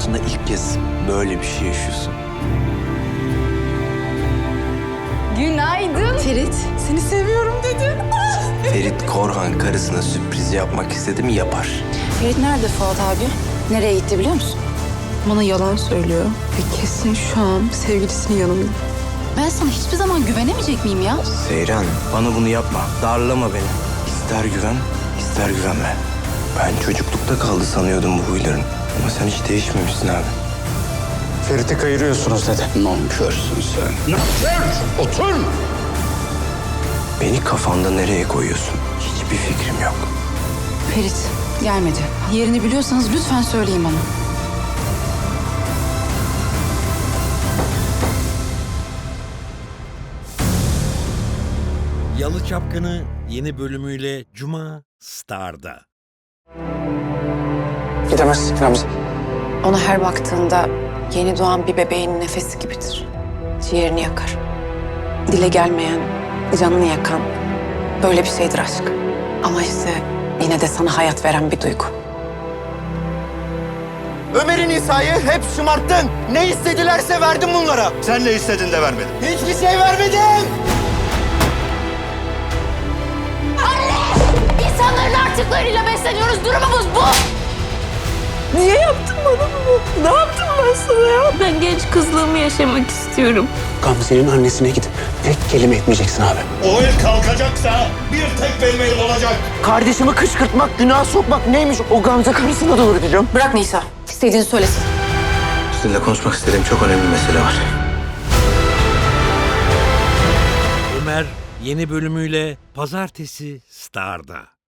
hayatında ilk kez böyle bir şey yaşıyorsun. Günaydın. Ferit, seni seviyorum dedi. Ferit Korhan karısına sürpriz yapmak istedi mi yapar. Ferit nerede Fuat abi? Nereye gitti biliyor musun? Bana yalan söylüyor ve kesin şu an sevgilisinin yanında. Ben sana hiçbir zaman güvenemeyecek miyim ya? Seyran bana bunu yapma. Darlama beni. İster güven, ister güvenme. Ben çocuklukta kaldı sanıyordum bu huyların. Ama sen hiç değişmemişsin abi. Ferit'i kayırıyorsunuz dedi. Nankörsün sen. Otur! Beni kafanda nereye koyuyorsun? Hiçbir fikrim yok. Ferit gelmedi. Yerini biliyorsanız lütfen söyleyin bana. Yalı Çapkını yeni bölümüyle Cuma Star'da. Gidemezsin Ramzi. Ona her baktığında yeni doğan bir bebeğin nefesi gibidir. Ciğerini yakar. Dile gelmeyen, canını yakan böyle bir şeydir aşk. Ama işte yine de sana hayat veren bir duygu. Ömer'in İsa'yı hep şımarttın. Ne istedilerse verdim bunlara. Sen ne istedin de vermedim. Hiçbir şey vermedim. Besleniyoruz. Durumumuz bu. Niye yaptın bana bunu? Ne yaptım ben sana ya? Ben genç kızlığımı yaşamak istiyorum. Gamze'nin annesine gidip tek kelime etmeyeceksin abi. O el kalkacaksa bir tek benim elim olacak. Kardeşimi kışkırtmak, günah sokmak neymiş? O Gamze karısına doğru gideceğim. Bırak Nisa. İstediğini söylesin. Sizinle konuşmak istediğim çok önemli bir mesele var. Ömer yeni bölümüyle Pazartesi Star'da.